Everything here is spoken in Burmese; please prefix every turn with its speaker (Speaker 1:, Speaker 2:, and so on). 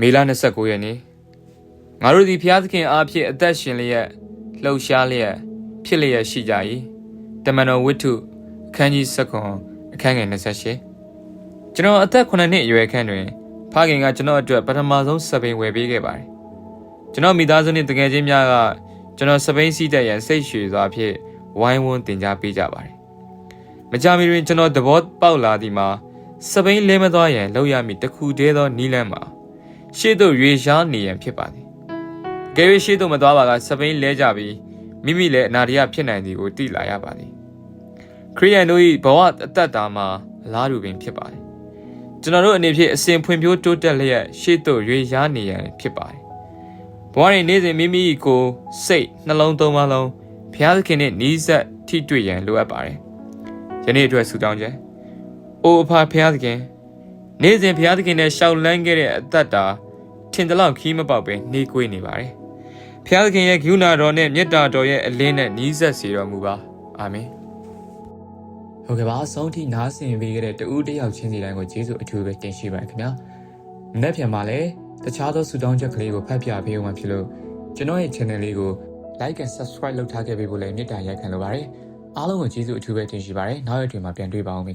Speaker 1: မေလ29ရက်နေ့ငါတို့သည်ဖျားသခင်အားဖြင့်အသက်ရှင်လျက်လှုပ်ရှားလျက်ဖြစ်လျက်ရှိကြ၏တမန်တော်ဝိတ္ထုအခန်းကြီး7အခန်းငယ်28ကျွန်တော်အသက်9နှစ်အရွယ်ခန့်တွင်ဖခင်ကကျွန်တော်အတွက်ပထမဆုံးစပိန်ဝယ်ပေးခဲ့ပါတယ်ကျွန်တော်မိသားစုနှင့်တကယ်ချင်းများကကျွန်တော်စပိန်စီးတဲ့ရန်စိတ်ရှည်စွာဖြင့်ဝိုင်းဝန်းတင် जा ပေးကြပါတယ်မကြမီတွင်ကျွန်တော်သဘောပေါက်လာသည်မှာစပိန်လဲမသွားရန်လောက်ရမည်တစ်ခုတည်းသောနီးလန်းမှာ ရှေ့သို့ရွေရှားနေရန်ဖြစ်ပါသည်။ကယ်ရီရှေ့သို့မသွားပါကစပိန်လဲကြပြီးမိမိလည်းအနာရယဖြစ်နိုင်သည်ကိုသိလာရပါသည်။ခရိယန်တို့၏ဘဝအသက်တာမှာအလားတူပင်ဖြစ်ပါတယ်။ကျွန်တော်တို့အနေဖြင့်အစဉ်ဖွံ့ဖြိုးတိုးတက်လျက်ရှေ့သို့ရွေရှားနေရန်ဖြစ်ပါတယ်။ဘဝတွင်နေ့စဉ်မိမိ၏ကိုယ်စိတ်နှလုံးသုံးပါလုံးဘုရားသခင်နှင့်နီးစပ်ထိတွေ့ရန်လိုအပ်ပါတယ်။ယနေ့အတွက်ဆုတောင်းခြင်း။အိုအဖဘုရားသခင်နေ့စဉ်ဘုရားသခင်နဲ့ရှောက်လန်းခဲ့တဲ့အသက်တာ ထင်သလောက်ခီးမပေါက်ပဲနှေးကွေးနေပါတယ်။ဘုရားသခင်ရဲ့ကရုဏာတော်နဲ့မေတ္တာတော်ရဲ့အလင်းနဲ့ညီးဆက်စေတော်မူပါ။အာမင်။ဟုတ်ကဲ့ပါအဆုံးထိနားဆင်ပေးခဲ့တဲ့တူးတစ်ယောက်ချင်းစီတိုင်းကိုကျေးဇူးအထူးပဲတင်ရှိပါတယ်ခင်ဗျာ။မနေ့ပြန်မှာလည်းတခြားသောဆုတောင်းချက်ကလေးကိုဖတ်ပြပေးအောင်ဖြစ်လို့ကျွန်တော်ရဲ့ channel လေးကို like and subscribe လုပ်ထားခဲ့ပေးဖို့လည်းမေတ္တာရက်ခံလိုပါတယ်။အားလုံးကိုကျေးဇူးအထူးပဲတင်ရှိပါတယ်။နောက်ရက်တွေမှာပြန်တွေ့ပါအောင်ခင်